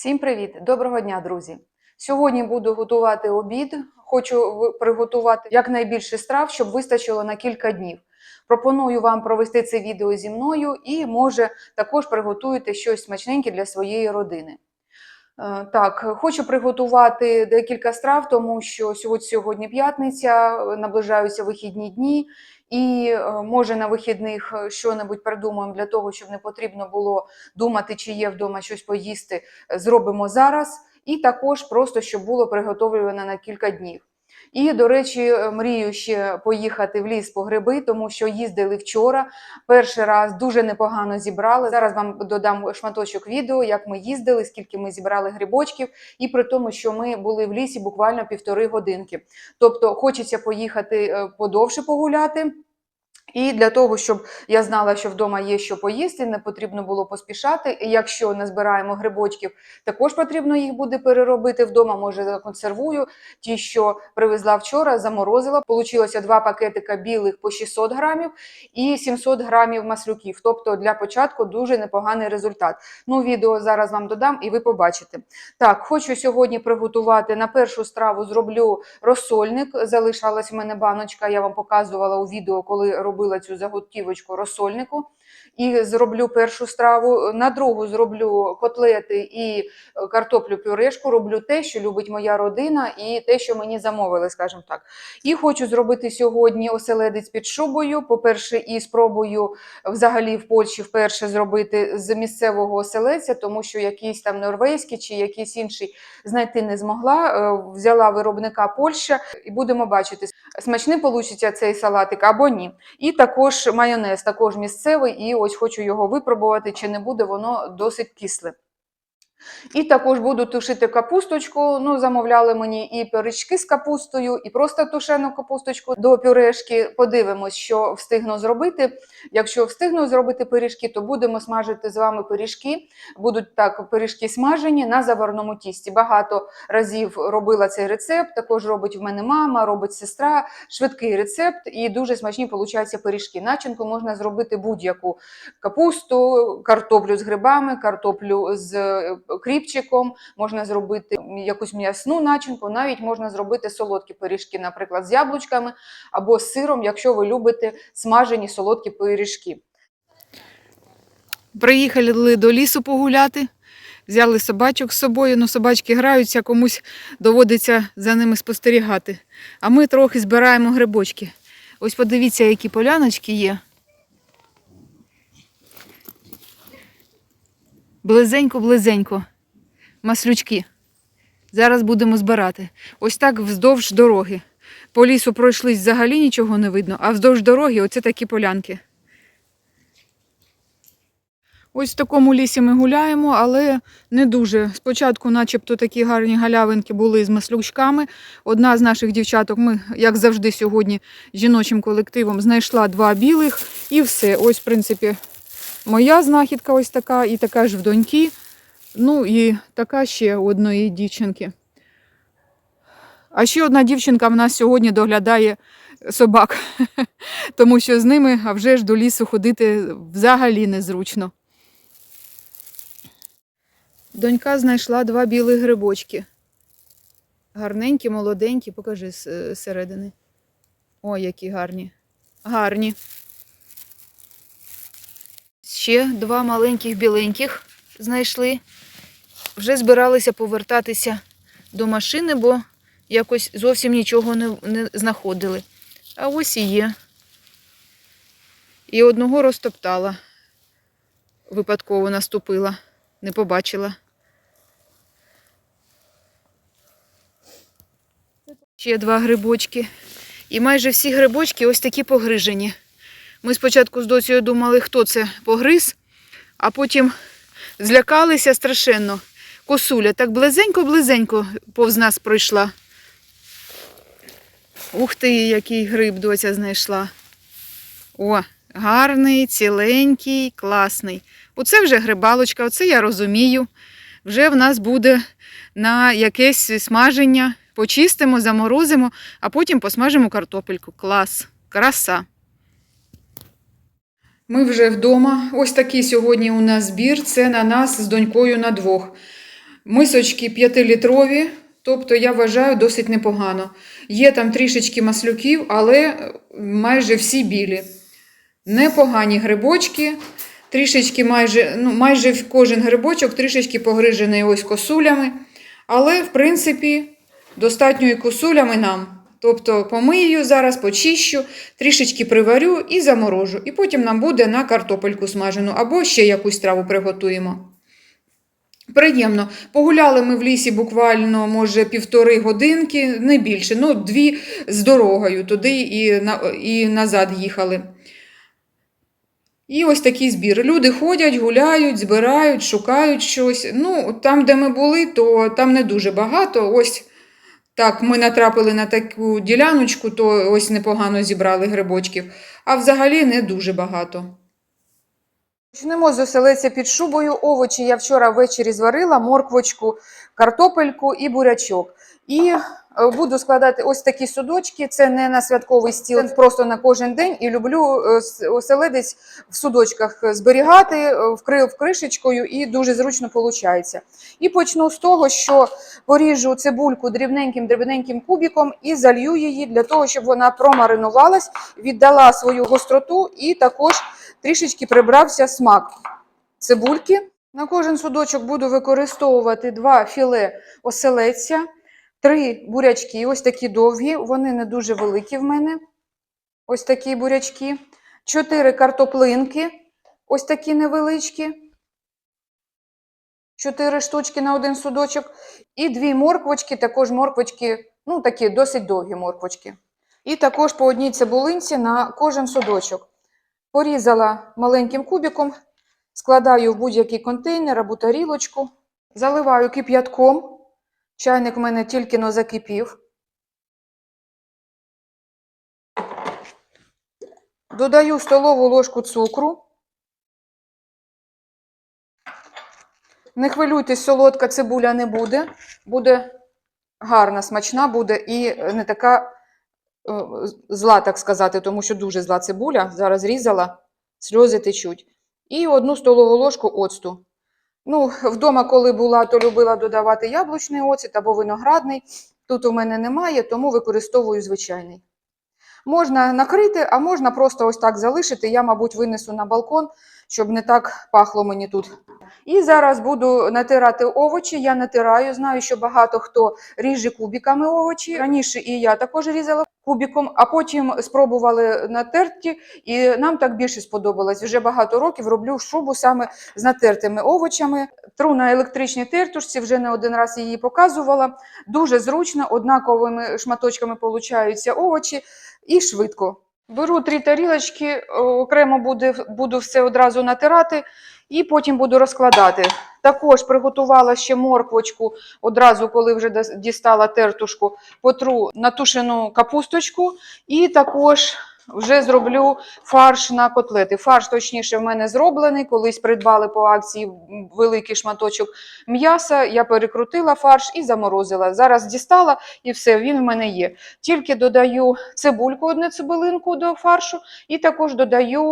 Всім привіт! Доброго дня, друзі! Сьогодні буду готувати обід. Хочу приготувати якнайбільше страв, щоб вистачило на кілька днів. Пропоную вам провести це відео зі мною і, може, також приготуєте щось смачненьке для своєї родини. Е, Так, хочу приготувати декілька страв, тому що сьогодні, сьогодні п'ятниця, е, наближаються вихідні дні, і е, може на вихідних е, що-небудь придумаємо для того, щоб не потрібно було думати, чи є вдома щось поїсти, е, зробимо зараз. І також просто щоб було приготовлено на кілька днів. І, до речі, е, мрію ще поїхати в ліс по гриби, тому що їздили вчора. Перший раз дуже непогано зібрали. Зараз вам додам шматочок відео, як ми їздили, скільки ми зібрали грибочків, і при тому, що ми були в лісі буквально півтори годинки. Тобто, хочеться поїхати е, подовше погуляти. І для того, щоб я знала, що вдома є що поїсти, не потрібно було поспішати. І якщо не збираємо грибочків, також потрібно їх буде переробити вдома. Може, законсервую ті, що привезла вчора, заморозила. Получилося два пакетика білих по 600 грамів і 700 грамів маслюків. Тобто для початку дуже непоганий результат. Ну, відео зараз вам додам, і ви побачите. Так, хочу сьогодні приготувати на першу страву. Зроблю розсольник. Залишалась в мене баночка. Я вам показувала у відео, коли робила цю заготівочку розсольнику. І зроблю першу страву. На другу зроблю котлети і е, картоплю пюрешку. Роблю те, що любить моя родина, і те, що мені замовили, скажімо так. І хочу зробити сьогодні оселедець під шубою. По-перше, і спробую взагалі в Польщі вперше зробити з місцевого оселедця, тому що якийсь там норвезький чи якийсь інший знайти не змогла. Е, Взяла виробника Польща, і будемо бачити, смачний получиться цей салатик або ні. І також майонез, також місцевий, і ось хочу його випробувати, чи не буде воно досить кисле. І також буду тушити капусточку. Ну, замовляли мені і пиріжки з капустою, і просто тушену капусточку до пюрешки. Подивимось, що встигну зробити. Якщо встигну зробити пиріжки, то будемо смажити з вами пиріжки. Будуть так пиріжки смажені на заварному тісті. Багато разів робила цей рецепт. Також робить в мене мама, робить сестра. Швидкий рецепт і дуже смачні получаються пиріжки. Начинку можна зробити будь-яку капусту, картоплю з грибами, картоплю з кріпчиком, можна зробити якусь м'ясну начинку, навіть можна зробити солодкі пиріжки, наприклад, з яблучками або з сиром, якщо ви любите смажені солодкі пиріжки. Приїхали до лісу погуляти, взяли собачок з собою, ну собачки граються, комусь доводиться за ними спостерігати. А ми трохи збираємо грибочки. Ось подивіться, які поляночки є. Близенько-близенько. Маслючки. Зараз будемо збирати. Ось так вздовж дороги. По лісу пройшлись взагалі нічого не видно, а вздовж дороги оце такі полянки. Ось в такому лісі ми гуляємо, але не дуже. Спочатку, начебто, такі гарні галявинки були з маслючками. Одна з наших дівчаток, ми, як завжди, сьогодні жіночим колективом знайшла два білих і все. Ось, в принципі, моя знахідка ось така, і така ж в доньки. Ну і така ще одної дівчинки. А ще одна дівчинка в нас сьогодні доглядає собак, тому що з ними а вже ж до лісу ходити взагалі незручно. Донька знайшла два білих грибочки. Гарненькі, молоденькі, покажи з е, середини. Ой, які гарні. Гарні. Ще два маленьких біленьких знайшли. Вже збиралися повертатися до машини, бо якось зовсім нічого не, не знаходили. А ось і є. І одного розтоптала. Випадково наступила, не побачила. Ще два грибочки. І майже всі грибочки ось такі погрижені. Ми спочатку з доцею думали, хто це погриз, а потім злякалися страшенно. Косуля так близенько-близенько повз нас пройшла. Ух ти, який гриб доця знайшла. О, гарний, ціленький, класний. Оце вже грибалочка, оце я розумію. Вже в нас буде на якесь смаження. Почистимо, заморозимо, а потім посмажимо картопельку. Клас, краса. Ми вже вдома. Ось такий сьогодні у нас збір. Це на нас з донькою на двох. Мисочки 5-літрові, тобто я вважаю досить непогано. Є там трішечки маслюків, але майже всі білі. Непогані грибочки. Трішечки майже, ну, майже кожен грибочок трішечки погрижений ось косулями. Але, в принципі, достатньо і косулями нам. Тобто помию зараз, почищу, трішечки приварю і заморожу. І потім нам буде на картопельку смажену або ще якусь траву приготуємо. Приємно. Погуляли ми в лісі буквально, може, півтори годинки, не більше, ну, дві з дорогою туди і, на, і назад їхали. І ось такий збір. Люди ходять, гуляють, збирають, шукають щось. Ну, там, де ми були, то там не дуже багато. Ось так, ми натрапили на таку діляночку, то ось непогано зібрали грибочків, а взагалі не дуже багато. Почнемо з оселеця під шубою. Овочі я вчора ввечері зварила, морквочку, картопельку і бурячок. І е, буду складати ось такі судочки. Це не на святковий стіл, просто на кожен день. І люблю е, оселедець в судочках зберігати, е, вкрив кришечкою, і дуже зручно виходить. І почну з того, що поріжу цибульку дрібненьким дрібненьким кубиком і залью її для того, щоб вона промаринувалась, віддала свою гостроту і також трішечки прибрався смак цибульки. На кожен судочок буду використовувати два філе оселедця, три бурячки, ось такі довгі, вони не дуже великі в мене. Ось такі бурячки, чотири картоплинки, ось такі невеличкі. Чотири штучки на один судочок. І дві морквочки, також морквочки, ну такі досить довгі морквочки. І також по одній цибулинці на кожен судочок. Порізала маленьким кубиком, складаю в будь-який контейнер або тарілочку, заливаю кип'ятком. Чайник в мене тільки но закипів. Додаю столову ложку цукру. Не хвилюйтесь, солодка цибуля не буде. Буде гарна, смачна буде і не така е, зла, так сказати, тому що дуже зла цибуля. Зараз різала, сльози течуть. І одну столову ложку оцту. Ну, вдома, коли була, то любила додавати яблучний оцет або виноградний. Тут у мене немає, тому використовую звичайний. Можна накрити, а можна просто ось так залишити. Я, мабуть, винесу на балкон, щоб не так пахло мені тут. І зараз буду натирати овочі. Я натираю, знаю, що багато хто ріже кубиками овочі. Раніше і я також різала кубиком, а потім спробували натерті, і нам так більше сподобалось. Вже багато років роблю шубу саме з натертими овочами. Тру на електричній тертушці, вже не один раз її показувала. Дуже зручно, однаковими шматочками получаються овочі і швидко. Беру три тарілочки, окремо буде, буду все одразу натирати і потім буду розкладати. Також приготувала ще морквочку одразу, коли вже дістала тертушку, потру натушену капусточку і також вже зроблю фарш на котлети. Фарш, точніше, в мене зроблений. Колись придбали по акції великий шматочок м'яса. Я перекрутила фарш і заморозила. Зараз дістала і все, він в мене є. Тільки додаю цибульку, одну цибулинку до фаршу, і також додаю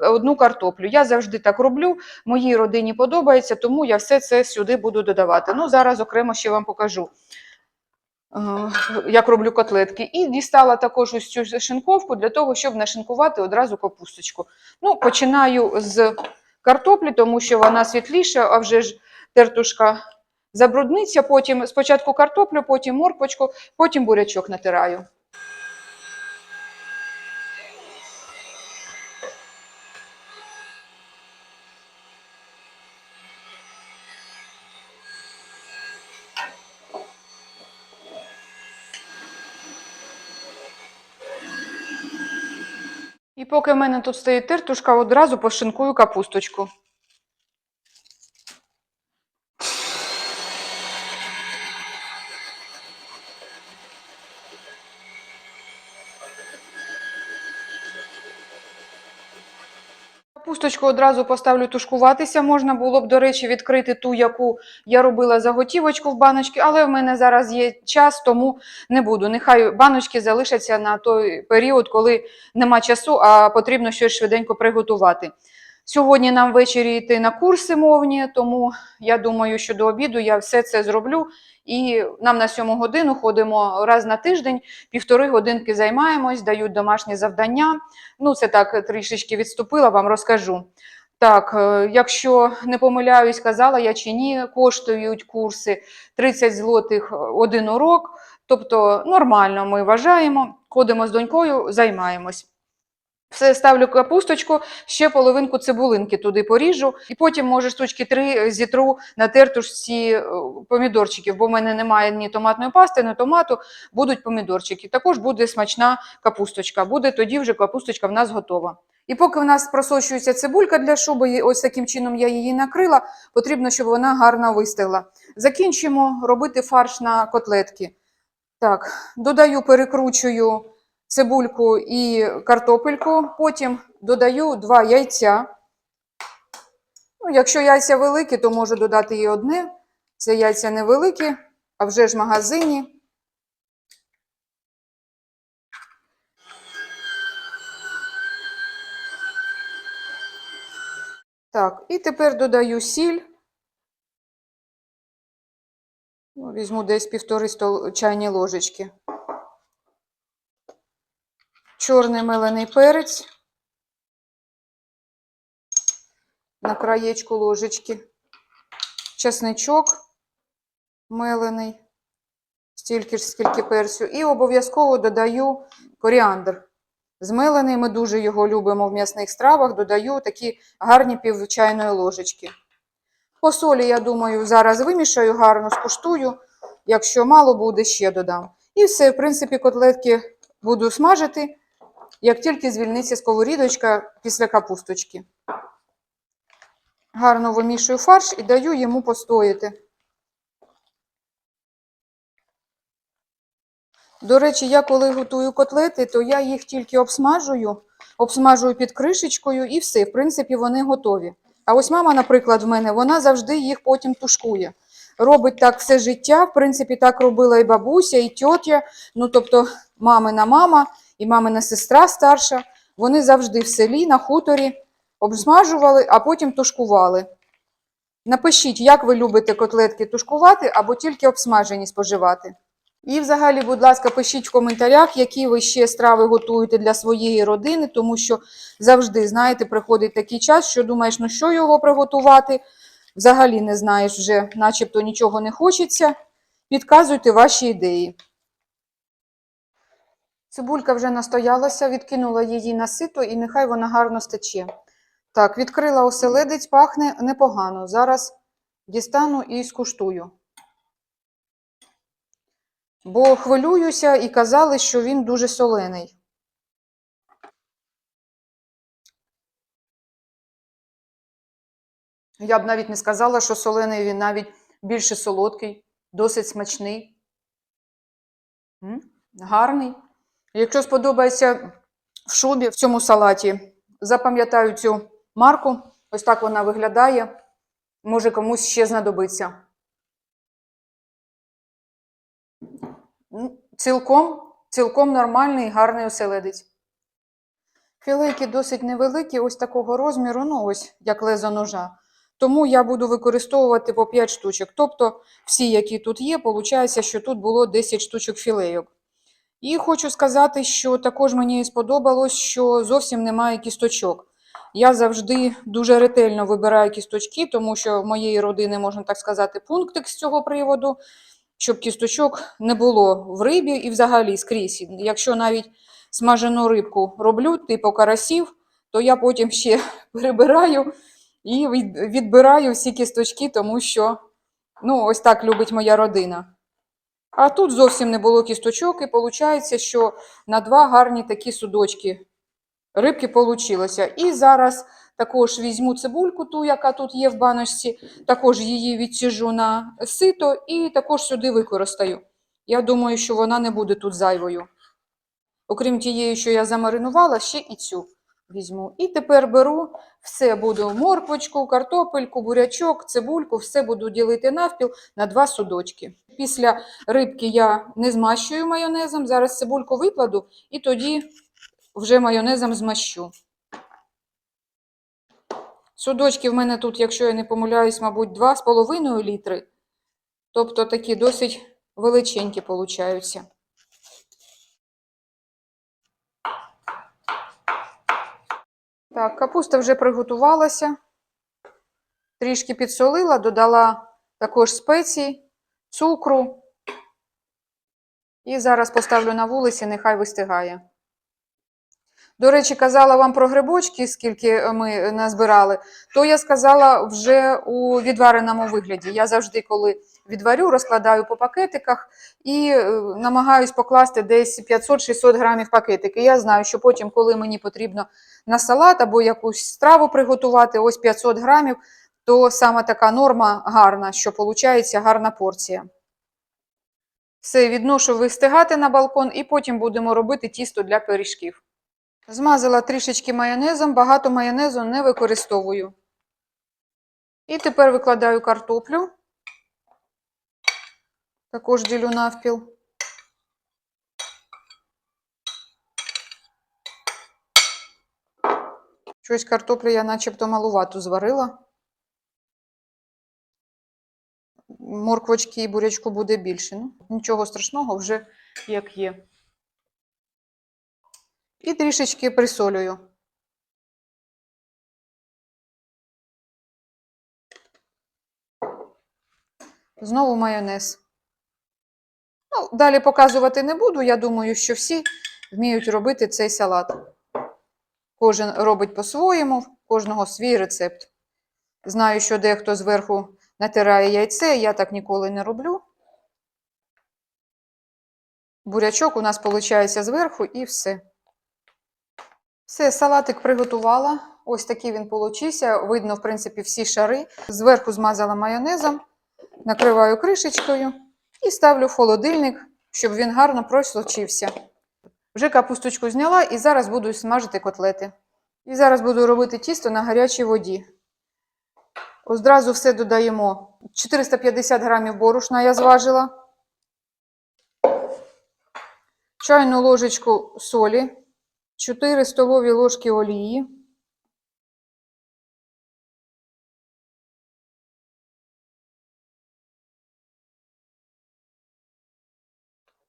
одну картоплю. Я завжди так роблю. Моїй родині подобається, тому я все це сюди буду додавати. Ну, зараз окремо ще вам покажу. Як роблю котлетки, і дістала також ось цю шинковку для того, щоб нашинкувати одразу капусточку. Ну, починаю з картоплі, тому що вона світліша, а вже ж тертушка забрудниться. Потім спочатку картоплю, потім морквочку, потім бурячок натираю. І поки в мене тут стоїть тиртушка, одразу пошинкую капусточку. Капусточку одразу поставлю тушкуватися. Можна було б, до речі, відкрити ту, яку я робила заготівочку в баночки, але в мене зараз є час, тому не буду. Нехай баночки залишаться на той період, коли нема часу, а потрібно щось швиденько приготувати. Сьогодні нам ввечері йти на курси мовні, тому я думаю, що до обіду я все це зроблю. І нам на сьому годину ходимо раз на тиждень, півтори годинки займаємось, дають домашні завдання. Ну, це так трішечки відступила, вам розкажу. Так, е, якщо не помиляюсь, казала я чи ні, коштують курси 30 злотих один урок. Тобто нормально ми вважаємо, ходимо з донькою, займаємось. Все ставлю капусточку, ще половинку цибулинки туди поріжу, і потім, може, штучки три зітру на тертушці е, помідорчиків, бо в мене немає ні томатної пасти, ні томату, будуть помідорчики. Також буде смачна капусточка. Буде тоді вже капусточка в нас готова. І поки в нас просочується цибулька для шуби, ось таким чином я її накрила, потрібно, щоб вона гарно вистигла. Закінчимо робити фарш на котлетки. Так, додаю, перекручую цибульку і картопельку, потім додаю два яйця. Ну, якщо яйця великі, то можу додати і одне. Це яйця невеликі, а вже ж в магазині. Так, і тепер додаю сіль. Ну, Візьму десь півтори чайні ложечки. Чорний мелений перець. На краєчку ложечки. Чесничок мелений. Стільки ж, скільки перцю. І обов'язково додаю коріандр. Змелений, ми дуже його любимо в м'ясних стравах. Додаю такі гарні пів чайної ложечки. По солі, я думаю, зараз вимішаю, гарно скуштую. Якщо мало буде, ще додам. І все, в принципі, котлетки буду смажити, як тільки звільниться сковорідочка після капусточки. Гарно вимішую фарш і даю йому постояти. До речі, я коли готую котлети, то я їх тільки обсмажую, обсмажую під кришечкою і все. В принципі, вони готові. А ось мама, наприклад, в мене, вона завжди їх потім тушкує. Робить так все життя. В принципі, так робила і бабуся, і тьотя. Ну, тобто, мамина мама і мамина сестра старша. Вони завжди в селі, на хуторі обсмажували, а потім тушкували. Напишіть, як ви любите котлетки тушкувати або тільки обсмажені споживати. І, взагалі, будь ласка, пишіть в коментарях, які ви ще страви готуєте для своєї родини, тому що завжди, знаєте, приходить такий час, що думаєш, ну що його приготувати, взагалі не знаєш вже, начебто нічого не хочеться. Підказуйте ваші ідеї. Цибулька вже настоялася, відкинула її на сито і нехай вона гарно стече. Так, відкрила оселедець, пахне непогано. Зараз дістану і скуштую. Бо хвилююся і казали, що він дуже солений. Я б навіть не сказала, що солений він навіть більше солодкий, досить смачний. Гарний. Якщо сподобається в шубі в цьому салаті, запам'ятаю цю марку. Ось так вона виглядає. Може комусь ще знадобиться. Цілком, цілком нормальний, гарний оселедець. Філейки досить невеликі, ось такого розміру, ну ось як лезо ножа. Тому я буду використовувати по 5 штучок. Тобто всі, які тут є, виходить, що тут було 10 штучок філейок. І хочу сказати, що також мені сподобалось, що зовсім немає кісточок. Я завжди дуже ретельно вибираю кісточки, тому що в моєї родини, можна так сказати, пунктик з цього приводу, щоб кісточок не було в рибі і взагалі скрізь. Якщо навіть смажену рибку роблю, типу карасів, то я потім ще перебираю і відбираю всі кісточки, тому що ну, ось так любить моя родина. А тут зовсім не було кісточок, і виходить, що на два гарні такі судочки рибки получилося. І зараз також візьму цибульку, ту, яка тут є в баночці, також її відсіжу на сито і також сюди використаю. Я думаю, що вона не буде тут зайвою. Окрім тієї, що я замаринувала, ще і цю візьму. І тепер беру все буду морквочку, картопельку, бурячок, цибульку, все буду ділити навпіл на два судочки. Після рибки я не змащую майонезом, зараз цибульку викладу і тоді вже майонезом змащу. Судочки в мене тут, якщо я не помиляюсь, мабуть, 2,5 літри. Тобто такі досить величенькі получаються. Так, капуста вже приготувалася. Трішки підсолила, додала також спеції, цукру. І зараз поставлю на вулиці, нехай вистигає. До речі, казала вам про грибочки, скільки ми назбирали, то я сказала вже у відвареному вигляді. Я завжди, коли відварю, розкладаю по пакетиках і е, намагаюсь покласти десь 500-600 грамів пакетики. Я знаю, що потім, коли мені потрібно на салат або якусь страву приготувати, ось 500 грамів, то саме така норма гарна, що виходить гарна порція. Все, відношу вистигати на балкон і потім будемо робити тісто для пиріжків. Змазала трішечки майонезом, багато майонезу не використовую. І тепер викладаю картоплю. Також ділю навпіл. Щось картоплю я начебто малувату зварила. Морквочки і бурячку буде більше. Ну, нічого страшного, вже як є. І трішечки присолюю. Знову майонез. Ну, далі показувати не буду. Я думаю, що всі вміють робити цей салат. Кожен робить по-своєму, кожного свій рецепт. Знаю, що дехто зверху натирає яйце, я так ніколи не роблю. Бурячок у нас виходить зверху і все. Все, салатик приготувала. Ось такий він получився. Видно, в принципі, всі шари. Зверху змазала майонезом, накриваю кришечкою і ставлю в холодильник, щоб він гарно просочився. Вже капусточку зняла і зараз буду смажити котлети. І зараз буду робити тісто на гарячій воді. Одразу все додаємо. 450 грамів борошна я зважила. Чайну ложечку солі. 4 столові ложки олії.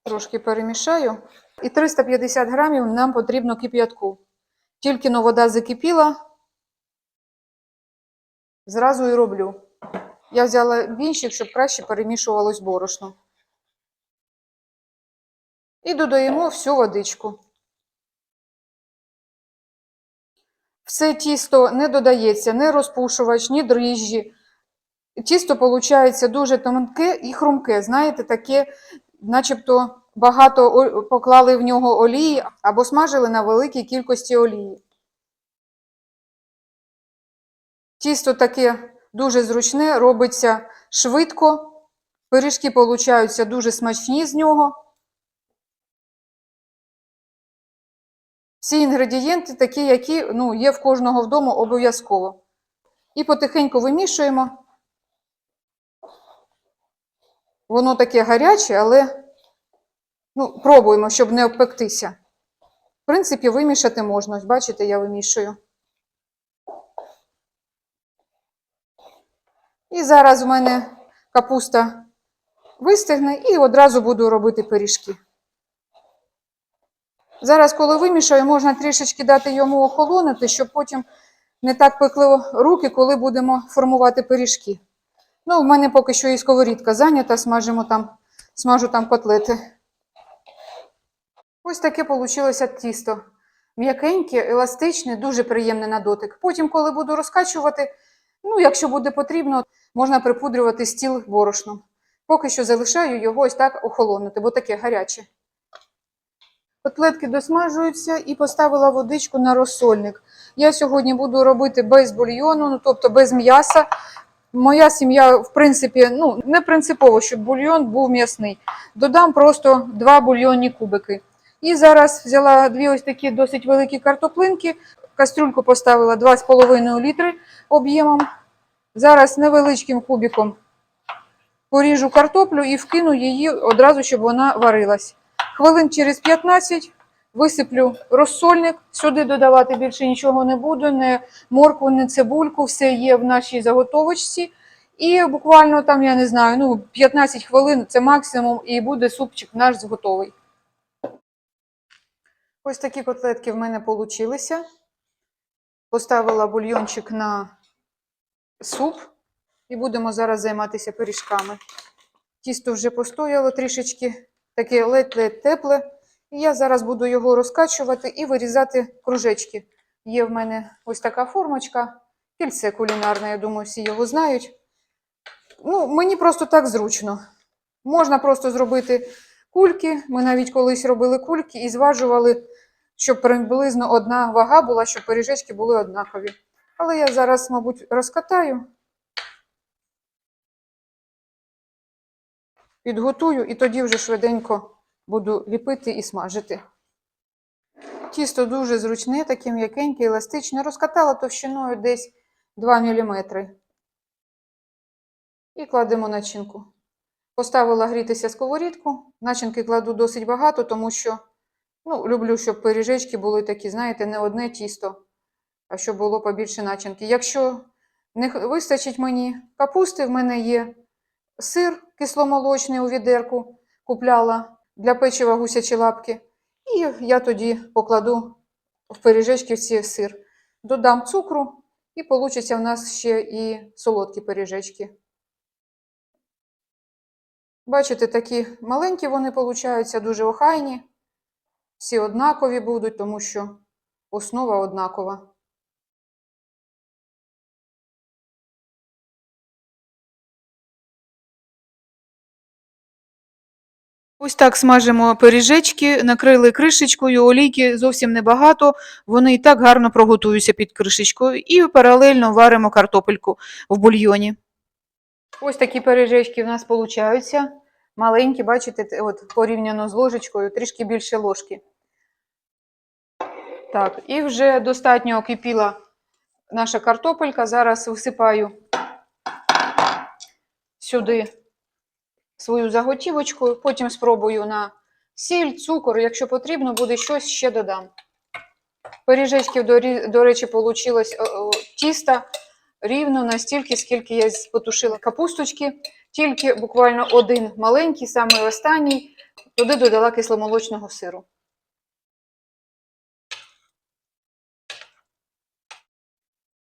Трошки перемішаю. І 350 грамів нам потрібно кип'ятку. Тільки но вода закипіла, зразу і роблю. Я взяла вінчик, щоб краще перемішувалось борошно. І додаємо всю водичку. Все тісто не додається, ні розпушувач, ні дріжджі. Тісто виходить дуже тонке і хрумке. Знаєте, таке, начебто багато поклали в нього олії або смажили на великій кількості олії. Тісто таке дуже зручне, робиться швидко. Пиріжки получаються дуже смачні з нього. Всі інгредієнти такі, які ну, є в кожного вдома обов'язково. І потихеньку вимішуємо. Воно таке гаряче, але ну, пробуємо, щоб не обпектися. В принципі, вимішати можна. Бачите, я вимішую. І зараз у мене капуста вистигне і одразу буду робити пиріжки. Зараз, коли вимішаю, можна трішечки дати йому охолонути, щоб потім не так пекли руки, коли будемо формувати пиріжки. Ну, в мене поки що і сковорідка зайнята, смажимо там, смажу там котлети. Ось таке вийшло тісто. М'якеньке, еластичне, дуже приємне на дотик. Потім, коли буду розкачувати, ну, якщо буде потрібно, можна припудрювати стіл борошном. Поки що залишаю його ось так охолонути, бо таке гаряче. Котлетки досмажуються і поставила водичку на розсольник. Я сьогодні буду робити без бульйону, ну тобто без м'яса. Моя сім'я, в принципі, ну не принципово, щоб бульйон був м'ясний. Додам просто два бульйонні кубики. І зараз взяла дві ось такі досить великі картоплинки. Кастрюльку поставила 2,5 літри об'ємом. Зараз невеличким кубиком поріжу картоплю і вкину її одразу, щоб вона варилась. Хвилин через 15 висиплю розсольник. Сюди додавати більше нічого не буду, не моркву, не цибульку, все є в нашій заготовочці. І буквально там, я не знаю, ну 15 хвилин це максимум, і буде супчик наш готовий. Ось такі котлетки в мене получилися. Поставила бульйончик на суп і будемо зараз займатися пиріжками. Тісто вже постояло трішечки, таке ледь-ледь тепле. І я зараз буду його розкачувати і вирізати кружечки. Є в мене ось така формочка, кільце кулінарне, я думаю, всі його знають. Ну, мені просто так зручно. Можна просто зробити кульки. Ми навіть колись робили кульки і зважували, щоб приблизно одна вага була, щоб пиріжечки були однакові. Але я зараз, мабуть, розкатаю, підготую і тоді вже швиденько буду ліпити і смажити. Тісто дуже зручне, таке м'якеньке, еластичне. Розкатала товщиною десь 2 мм. І кладемо начинку. Поставила грітися сковорідку. Начинки кладу досить багато, тому що ну, люблю, щоб пиріжечки були такі, знаєте, не одне тісто, а щоб було побільше начинки. Якщо не вистачить мені капусти, в мене є сир кисломолочний у відерку, купляла для печива гусячі лапки. І я тоді покладу в пиріжечки в сир. Додам цукру, і вийде в нас ще і солодкі пиріжечки. Бачите, такі маленькі вони получаються, дуже охайні. Всі однакові будуть, тому що основа однакова. Ось так смажимо пиріжечки, накрили кришечкою, олійки зовсім небагато, вони і так гарно проготуються під кришечкою. І паралельно варимо картопельку в бульйоні. Ось такі пиріжечки в нас получаються. Маленькі, бачите, от порівняно з ложечкою, трішки більше ложки. Так, і вже достатньо окипіла наша картопелька. Зараз висипаю сюди свою заготівочку, потім спробую на сіль, цукор. Якщо потрібно, буде щось ще додам. Пиріжечків, до, речі, вийшло тіста рівно настільки, скільки я потушила капусточки. Тільки буквально один маленький, самий останній, туди додала кисломолочного сиру.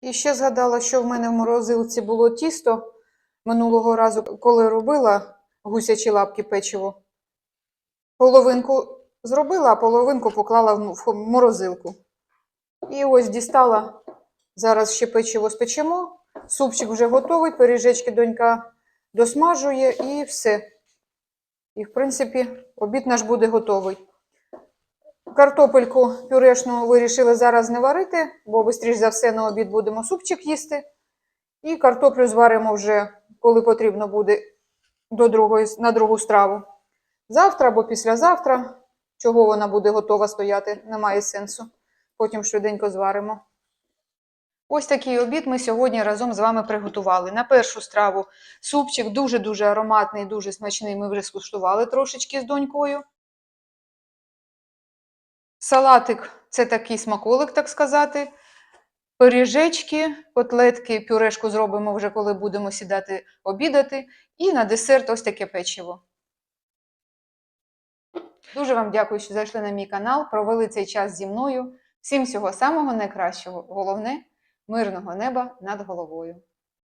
І ще згадала, що в мене в морозилці було тісто минулого разу, коли робила гусячі лапки печиво. Половинку зробила, а половинку поклала в морозилку. І ось дістала. Зараз ще печиво спечемо. Супчик вже готовий, пиріжечки донька досмажує і все. І, в принципі, обід наш буде готовий. Картопельку пюрешну вирішили зараз не варити, бо швидше за все на обід будемо супчик їсти. І картоплю зваримо вже, коли потрібно буде до другої, на другу страву. Завтра або післязавтра, чого вона буде готова стояти, немає сенсу. Потім швиденько зваримо. Ось такий обід ми сьогодні разом з вами приготували. На першу страву супчик дуже-дуже ароматний, дуже смачний. Ми вже скуштували трошечки з донькою. Салатик це такий смаколик, так сказати. Пиріжечки, котлетки, пюрешку зробимо вже, коли будемо сідати обідати. І на десерт ось таке печиво. Дуже вам дякую, що зайшли на мій канал, провели цей час зі мною. Всім всього самого найкращого. Головне мирного неба над головою.